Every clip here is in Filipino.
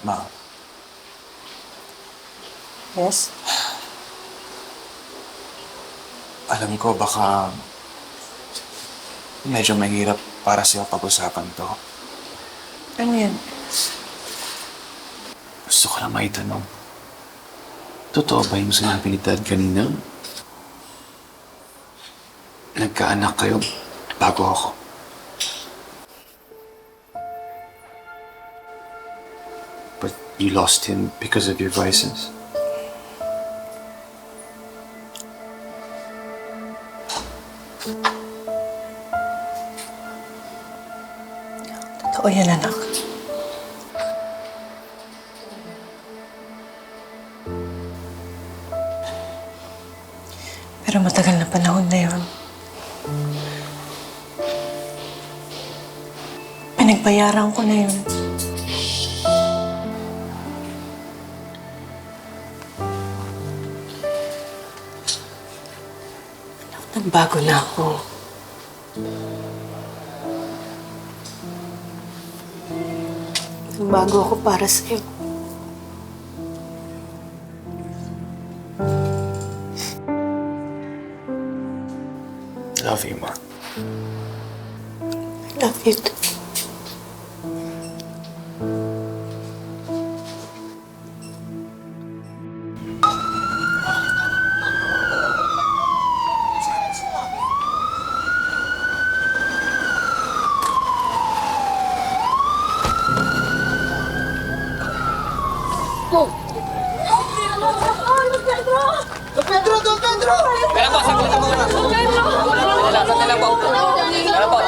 Ma, Yes? alam ko baka medyo mahirap para sa'yo pag-usapan to. Ano yan? Gusto ko lang maitanong. Totoo ba yung sinabi ni Dad kanina? Nagkaanak kayo bago ako. But you lost him because of your vices. Totoo yan, anak. Pero matagal na panahon na yun. Pinagbayaran ko na yun. Nagbago na ako. Nagbago ako para sa'yo. Love you, Ma. Love you too. Pedro, Don Pedro! Kaya po, saglit lang muna. Sandali, sandali lang po. Kaya po.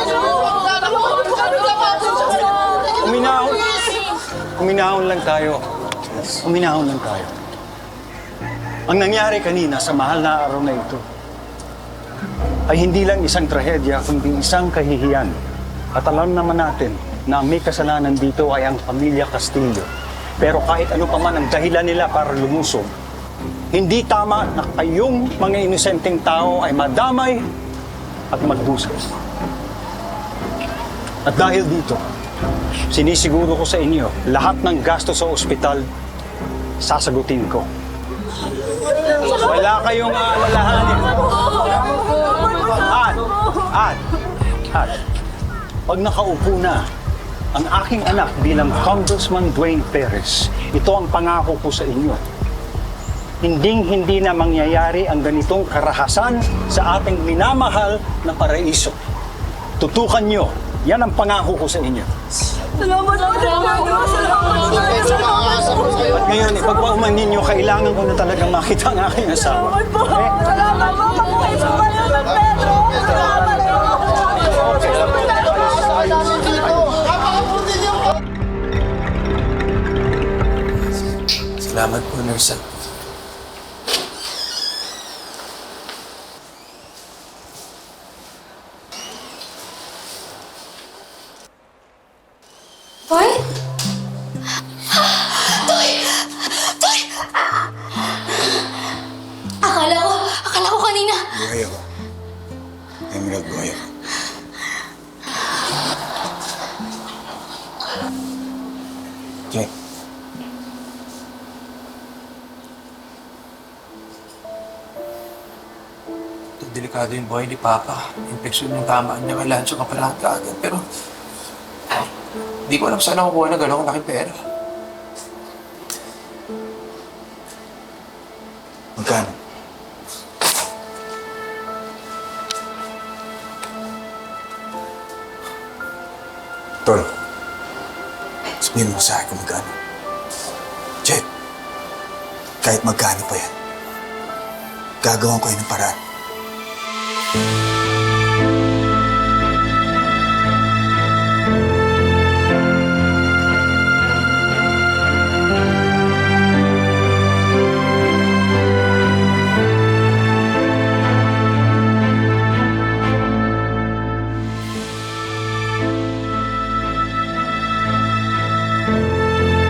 Uminahon. Uminahon lang tayo. Uminahon lang tayo. Ang nangyari kanina sa mahal na araw na ito ay hindi lang isang trahedya, kundi isang kahihiyan. At alam naman natin na ang may kasalanan dito ay ang pamilya Castillo. Pero kahit ano pa man ang dahilan nila para lumusog, hindi tama na kayong mga inosenteng tao ay madamay at magdusa. At dahil dito, Sinisiguro ko sa inyo, lahat ng gasto sa ospital, sasagutin ko. Wala kayong aalalahanin. At, at, at, pag nakaupo na ang aking anak bilang Congressman Dwayne Perez, ito ang pangako ko sa inyo. Hinding-hindi na mangyayari ang ganitong karahasan sa ating minamahal na paraiso. Tutukan nyo. Yan ang pangako ko sa inyo. Salamat po, Pedro! Salamat po! At ngayon, ipagpauman ninyo, kailangan ko na talagang makita ang aking asawa. Salamat po! Salamat po! Mabuhay po kayo, Salamat po, Nurse. Toy? Toy! Toy! Akala ko, akala ko kanina. Buhay ako. Emerald, buhay ako. Delikado yung buhay ni Papa. Infeksyon yung tama niya. Kailangan siya kapalahan ka. Pero, hindi ko alam saan ako kuha ng gano'ng laking pera. Magkano? Tol, sabihin mo sa akin kung magkano. Jet, kahit magkano pa yan, gagawin ko yun ng paraan. thank you